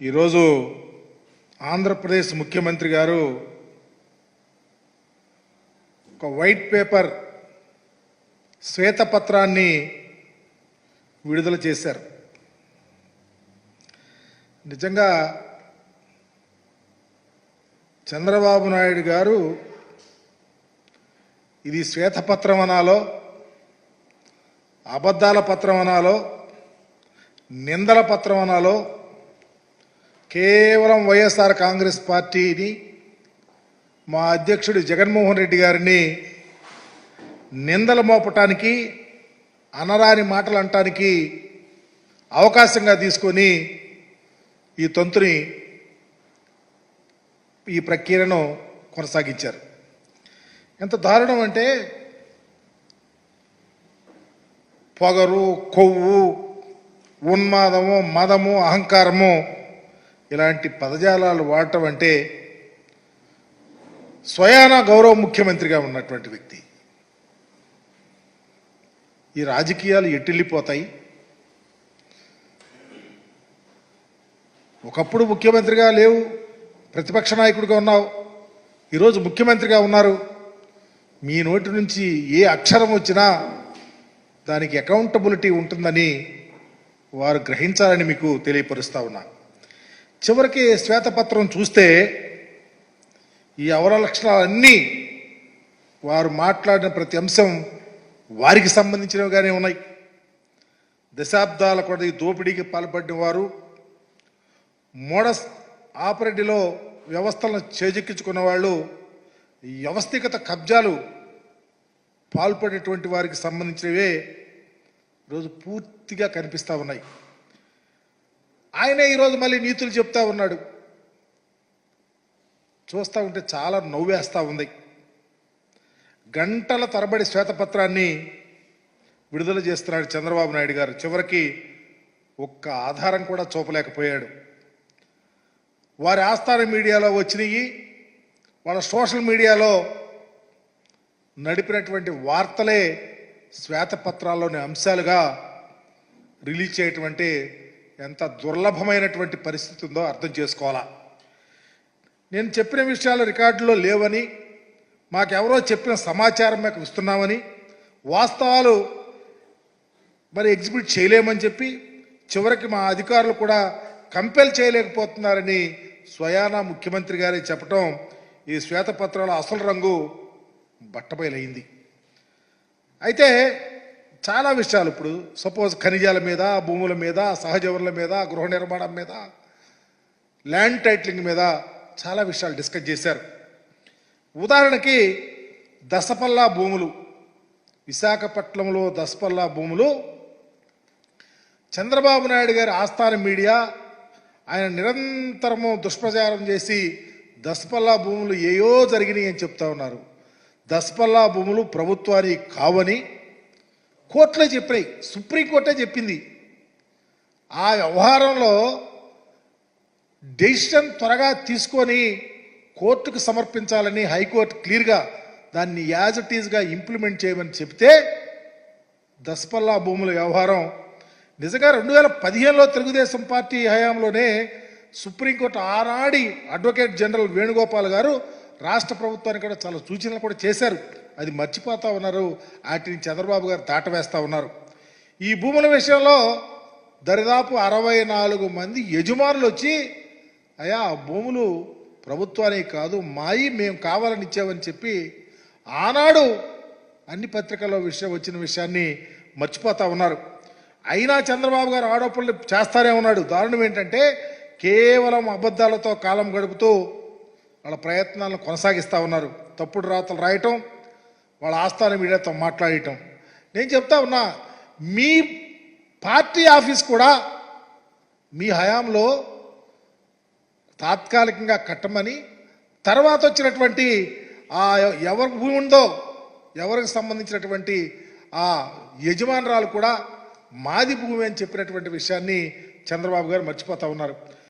ఈరోజు ఆంధ్రప్రదేశ్ ముఖ్యమంత్రి గారు ఒక వైట్ పేపర్ శ్వేతపత్రాన్ని విడుదల చేశారు. నిజంగా చంద్రబాబు నాయుడు గారు ఇది శ్వేతపత్రం అనాలో అబద్ధాల పత్రం అనాలో నిందల పత్రం అనాలో కేవలం వైఎస్ఆర్ కాంగ్రెస్ పార్టీని మా అధ్యక్షుడు జగన్మోహన్ రెడ్డి గారిని నిందలు మోపటానికి అనరాని మాటలు అంటానికి అవకాశంగా తీసుకొని ఈ తంతుని ఈ ప్రక్రియను కొనసాగించారు. ఎంత దారుణం అంటే పొగరు కొవ్వు ఉన్మాదము మదము అహంకారము ఇలాంటి పదజాలాలు వాడటం అంటే స్వయాన గౌరవ ముఖ్యమంత్రిగా ఉన్నటువంటి వ్యక్తి. ఈ రాజకీయాలు ఎట్టిల్లిపోతాయి? ఒకప్పుడు ముఖ్యమంత్రిగా లేవు ప్రతిపక్ష నాయకుడిగా ఉన్నావు ఈరోజు ముఖ్యమంత్రిగా ఉన్నారు. మీ నోటి నుంచి ఏ అక్షరం వచ్చినా దానికి అకౌంటబిలిటీ ఉంటుందని వారు గ్రహించాలని మీకు తెలియపరుస్తా ఉన్నా. చివరికి శ్వేతపత్రం చూస్తే ఈ అవలక్షణాలన్నీ వారు మాట్లాడిన ప్రతి అంశం వారికి సంబంధించినవిగానే ఉన్నాయి. దశాబ్దాల కొద్ది దోపిడీకి పాల్పడిన వారు మోడస్ ఆపరేటివ్లో వ్యవస్థలను చేజెక్కించుకున్న వాళ్ళు ఈ వ్యవస్థిగత కబ్జాలు పాల్పడేటువంటి వారికి సంబంధించినవే రోజు పూర్తిగా కనిపిస్తూ ఉన్నాయి. ఆయనే ఈరోజు మళ్ళీ నీతులు చెప్తా ఉన్నాడు. చూస్తూ ఉంటే చాలా నవ్వేస్తూ ఉంది. గంటల తరబడి శ్వేతపత్రాన్ని విడుదల చేస్తున్నాడు చంద్రబాబు నాయుడు గారు. చివరికి ఒక్క ఆధారం కూడా చూపలేకపోయాడు. వారి ఆస్థాన మీడియాలో వచ్చినాయి వాళ్ళ సోషల్ మీడియాలో నడిపినటువంటి వార్తలే శ్వేతపత్రాల్లోని అంశాలుగా రిలీజ్ చేయటం అంటే ఎంత దుర్లభమైనటువంటి పరిస్థితి ఉందో అర్థం చేసుకోవాలా? నేను చెప్పిన విషయాలు రికార్డులో లేవని మాకెవరో చెప్పిన సమాచారం మాకు ఇస్తున్నామని వాస్తవాలు మరి ఎగ్జిబిట్ చేయలేమని చెప్పి చివరికి మా అధికారులు కూడా కంపెల్ చేయలేకపోతున్నారని స్వయానా ముఖ్యమంత్రి గారే చెప్పటం ఈ శ్వేతపత్రాల అసలు రంగు బట్టబయలైంది. అయితే చాలా విషయాలు ఇప్పుడు. సపోజ్ ఖనిజాల మీద భూముల మీద సహజ వనరుల మీద గృహ నిర్మాణం మీద ల్యాండ్ టైటిలింగ్ మీద చాలా విషయాలు డిస్కస్ చేశారు. ఉదాహరణకి దసపల్లా భూములు విశాఖపట్నంలో దసపల్లా భూములు చంద్రబాబు నాయుడు గారి ఆస్థాన మీడియా ఆయన నిరంతరము దుష్ప్రచారం చేసి దసపల్లా భూములు ఏయో జరిగినాయి అని చెప్తా ఉన్నారు. దసపల్లా భూములు ప్రభుత్వానికి కావని కోర్టులో చెప్పినాయి. సుప్రీంకోర్టే చెప్పింది. ఆ వ్యవహారంలో డెసిషన్ త్వరగా తీసుకొని కోర్టుకు సమర్పించాలని హైకోర్టు క్లియర్గా దాన్ని యాజ్ ఇట్ ఈజ్గా ఇంప్లిమెంట్ చేయమని చెప్తే దసపల్లా భూముల వ్యవహారం నిజంగా రెండు వేల పదిహేనులో తెలుగుదేశం పార్టీ హయాంలోనే సుప్రీంకోర్టు ఆనాడి అడ్వకేట్ జనరల్ వేణుగోపాల్ గారు రాష్ట్ర ప్రభుత్వానికి కూడా చాలా సూచనలు కూడా చేశారు. అది మర్చిపోతా ఉన్నారు. వాటిని చంద్రబాబు గారు దాటవేస్తా ఉన్నారు. ఈ భూముల విషయంలో దరిదాపు అరవై నాలుగు మంది యజమానులు వచ్చి అయా ఆ భూములు ప్రభుత్వానికి కాదు మాయి మేము కావాలని ఇచ్చామని చెప్పి ఆనాడు అన్ని పత్రికల్లో విషయం వచ్చిన విషయాన్ని మర్చిపోతా ఉన్నారు. అయినా చంద్రబాబు గారు ఆరోపణలు చేస్తానే ఉన్నాడు. దారుణం ఏంటంటే కేవలం అబద్ధాలతో కాలం గడుపుతూ వాళ్ళ ప్రయత్నాలను కొనసాగిస్తూ ఉన్నారు. తప్పుడు రాతలు రాయటం వాళ్ళ ఆస్థాన మీడియాతో మాట్లాడటం. నేను చెప్తా ఉన్నా మీ పార్టీ ఆఫీస్ కూడా మీ హయాంలో తాత్కాలికంగా కట్టమని తర్వాత వచ్చినటువంటి ఆ ఎవరికి భూమి ఉందో ఎవరికి సంబంధించినటువంటి ఆ యజమానురాలు కూడా మాది భూమి అని చెప్పినటువంటి విషయాన్ని చంద్రబాబు గారు మర్చిపోతా ఉన్నారు.